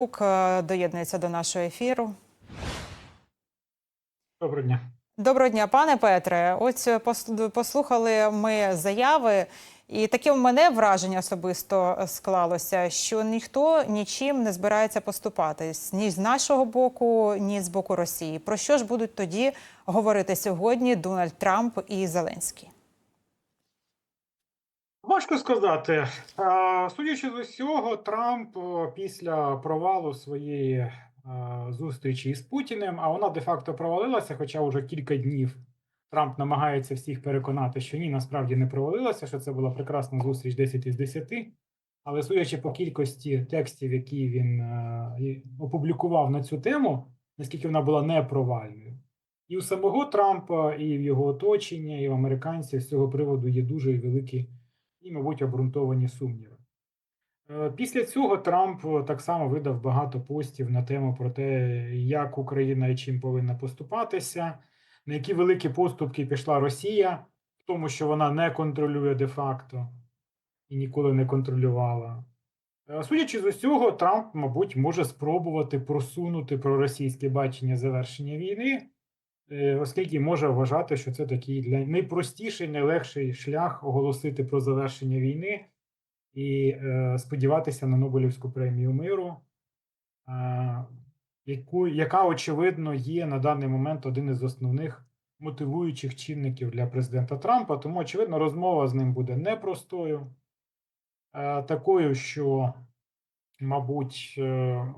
Кук е, доєднується до нашого ефіру. Доброго дня. Доброго дня, пане Петре. Ось е, послухали ми заяви, і таке в мене враження особисто склалося, що ніхто нічим не збирається поступатись ні з нашого боку, ні з боку Росії. Про що ж будуть тоді говорити сьогодні Дональд Трамп і Зеленський? Важко сказати. Судячи з усього, Трамп після провалу своєї зустрічі із Путіним, а вона де-факто провалилася, хоча вже кілька днів Трамп намагається всіх переконати, що ні, насправді не провалилася, що це була прекрасна зустріч 10 із 10. Але судячи по кількості текстів, які він опублікував на цю тему, наскільки вона була непровальною, і у самого Трампа, і в його оточення, і в американців з цього приводу є дуже великі і, мабуть, обґрунтовані сумніви. Е, Після цього Трамп е, так само видав багато постів на тему про те, як Україна і чим повинна поступатися, на які великі поступки пішла Росія, в тому, що вона не контролює де-факто і ніколи не контролювала. Е, Судячи з усього, Трамп, мабуть, може спробувати просунути проросійське бачення завершення війни, оскільки може вважати, що це такий для найпростіший, найлегший шлях оголосити про завершення війни і е, сподіватися на Нобелівську премію миру, е, яку, яка, очевидно, є на даний момент один із основних мотивуючих чинників для президента Трампа. Тому, очевидно, розмова з ним буде непростою, е, такою, що, мабуть, е,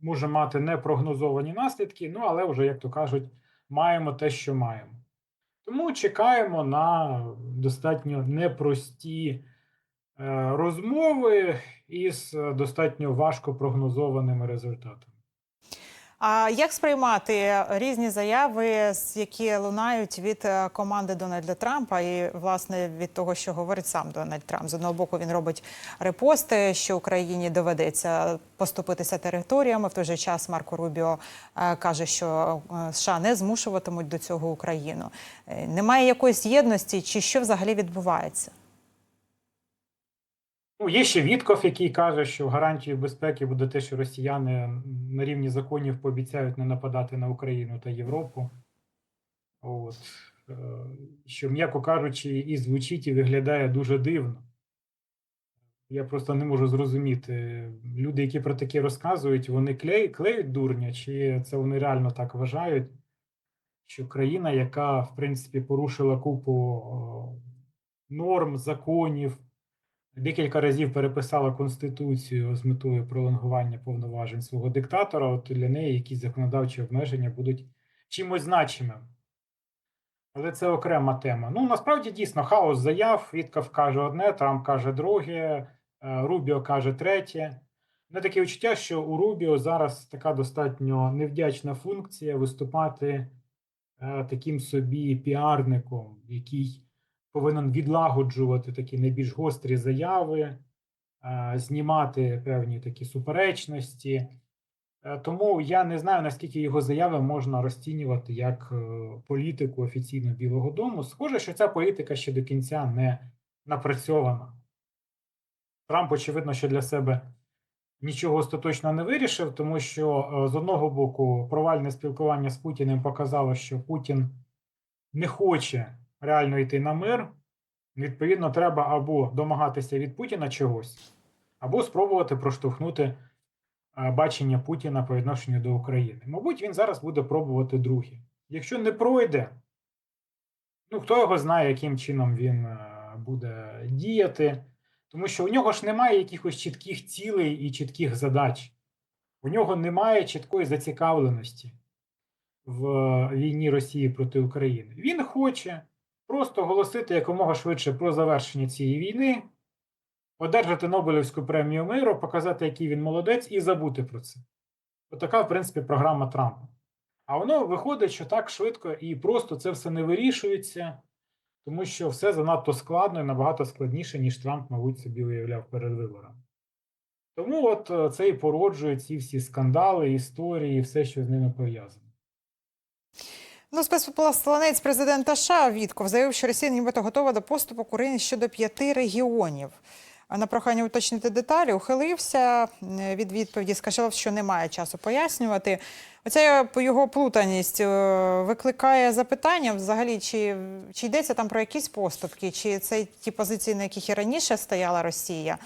може мати непрогнозовані наслідки, ну але вже, як то кажуть, маємо те, що маємо. Тому чекаємо на достатньо непрості е, розмови із е, достатньо важко прогнозованими результатами. А як сприймати різні заяви, які лунають від е, команди Дональда Трампа, і власне від того, що говорить сам Дональд Трамп? З одного боку він робить репости, що Україні доведеться поступитися територіями. В той же час Марко Рубіо е, каже, що е, США не змушуватимуть до цього Україну. Немає якоїсь єдності, чи що взагалі відбувається? Ну, є ще Вітков, який каже, що гарантією безпеки буде те, що росіяни на рівні законів пообіцяють не нападати на Україну та Європу. От. е, Що, м'яко кажучи, і звучить, і виглядає дуже дивно. Я просто не можу зрозуміти. Люди, які про таке розказують, вони клеють, клеють дурня, чи це вони реально так вважають, що країна, яка, в принципі, порушила купу норм, законів, декілька разів переписала конституцію з метою пролонгування повноважень свого диктатора, от для неї якісь законодавчі обмеження будуть чимось значимим. Але це окрема тема. Ну насправді дійсно хаос заяв. Вітков каже одне, Трамп каже друге, е, Рубіо каже третє. Не таке відчуття, що у Рубіо зараз така достатньо невдячна функція виступати е, таким собі піарником, який повинен відлагоджувати такі найбільш гострі заяви, е, знімати певні такі суперечності. Е, Тому я не знаю, наскільки його заяви можна розцінювати як е, політику офіційно Білого Дому. Схоже, що ця політика ще до кінця не напрацьована. Трамп, очевидно, що для себе нічого остаточно не вирішив, тому що з одного боку провальне спілкування з Путіним показало, що Путін не хоче реально йти на мир. Відповідно, треба або домагатися від Путіна чогось, або спробувати проштовхнути бачення Путіна по відношенню до України. Мабуть, він зараз буде пробувати друге. Якщо не пройде, ну хто його знає, яким чином він е, буде діяти, тому що у нього ж немає якихось чітких цілей і чітких задач. У нього немає чіткої зацікавленості в війні Росії проти України. Він хоче просто оголосити якомога швидше про завершення цієї війни, одержати Нобелівську премію миру, показати, який він молодець, і забути про це. Отака, в принципі, програма Трампа. А воно виходить, що так швидко і просто це все не вирішується, тому що все занадто складно і набагато складніше, ніж Трамп, мабуть, собі уявляв перед виборами. Тому от е, це і породжує ці всі скандали, історії, все, що з ними пов'язано. Ну, спецпосланець президента США Вітков заявив, що Росія нібито готова до поступу України щодо п'яти регіонів. на прохання уточнити деталі, ухилився е, від відповіді, сказав, що немає часу пояснювати. Оця його плутаність е, викликає запитання взагалі, чи, чи йдеться там про якісь поступки, чи це ті позиції, на яких і раніше стояла Росія,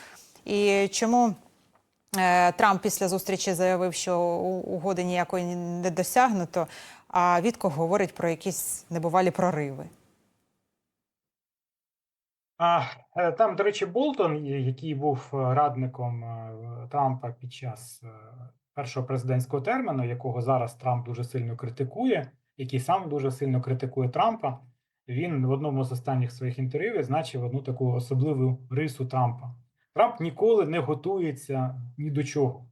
і чому е, Трамп після зустрічі заявив, що угоди ніякої не досягнуто, а Вітков говорить про якісь небувалі прориви. А, е, там, до речі, Болтон, який був е, радником е, Трампа під час е, першого президентського терміну, якого зараз Трамп дуже сильно критикує, який сам дуже сильно критикує Трампа, він в одному з останніх своїх інтерв'ю відзначив одну таку особливу рису Трампа. Трамп ніколи не готується ні до чого.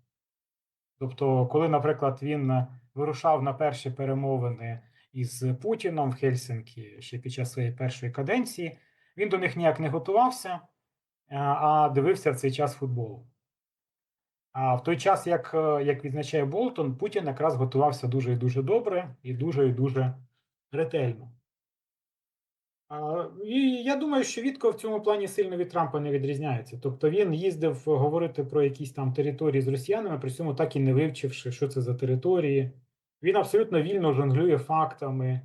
Тобто, коли, наприклад, він е, вирушав на перші перемовини із Путіном в Хельсинкі ще під час своєї першої каденції, він до них ніяк не готувався, е, а дивився в цей час футбол. А в той час, як, е, як відзначає Болтон, Путін якраз готувався дуже і дуже добре і дуже і дуже ретельно. А, І я думаю, що Вітко в цьому плані сильно від Трампа не відрізняється. Тобто він їздив говорити про якісь там території з росіянами, при цьому так і не вивчивши, що це за території. Він абсолютно вільно жонглює фактами.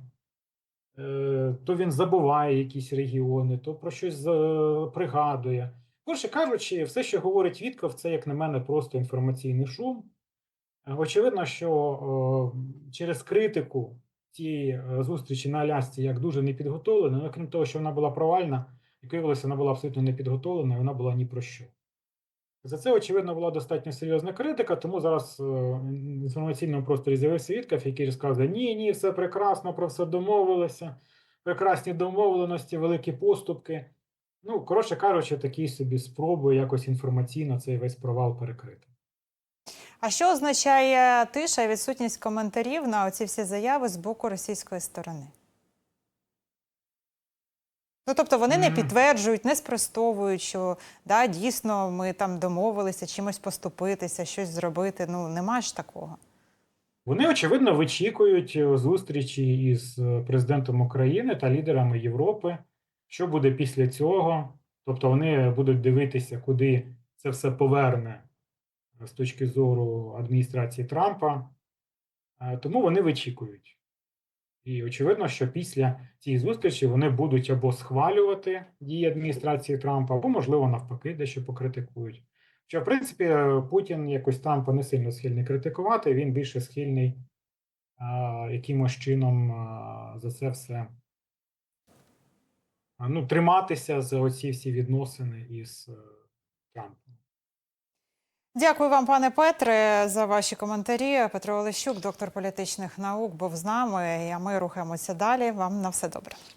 Е, То він забуває якісь регіони, то про щось е, пригадує. Коротше кажучи, все, що говорить Вітков, це, як на мене, просто інформаційний шум. Очевидно, що через критику цієї е, зустрічі на Алясці як дуже непідготовлена, ну, крім того, що вона була провальна, як виявилося, вона була абсолютно непідготовлена, і вона була ні про що. За це, очевидно, була достатньо серйозна критика, тому зараз е, в інформаційному просторі з'явився Вітков, який розказує: ні, ні, все прекрасно, про все домовилися, прекрасні домовленості, великі поступки. Ну, коротше кажучи, такі собі спроби якось інформаційно цей весь провал перекрити. А що означає тиша і відсутність коментарів на оці всі заяви з боку російської сторони? Ну, тобто вони не підтверджують, не спростовують, що да, дійсно ми там домовилися чимось поступитися, щось зробити. Ну, нема ж такого. Вони, очевидно, вичікують е, зустрічі із е, президентом України та лідерами Європи. Що буде після цього? Тобто вони будуть дивитися, куди це все поверне е, з точки зору адміністрації Трампа. Тому вони вичікують. І очевидно, що після цієї зустрічі вони будуть або схвалювати дії адміністрації Трампа, або, можливо, навпаки, дещо покритикують. Що, в принципі, е, Путін якось Трампа не сильно схильний критикувати, він більше схильний а, якимось чином а, за це все а, ну, триматися за оці всі відносини із е, Трампом. Дякую вам, пане Петре, за ваші коментарі. Петро Олещук, доктор політичних наук, був з нами. А ми рухаємося далі. Вам на все добре.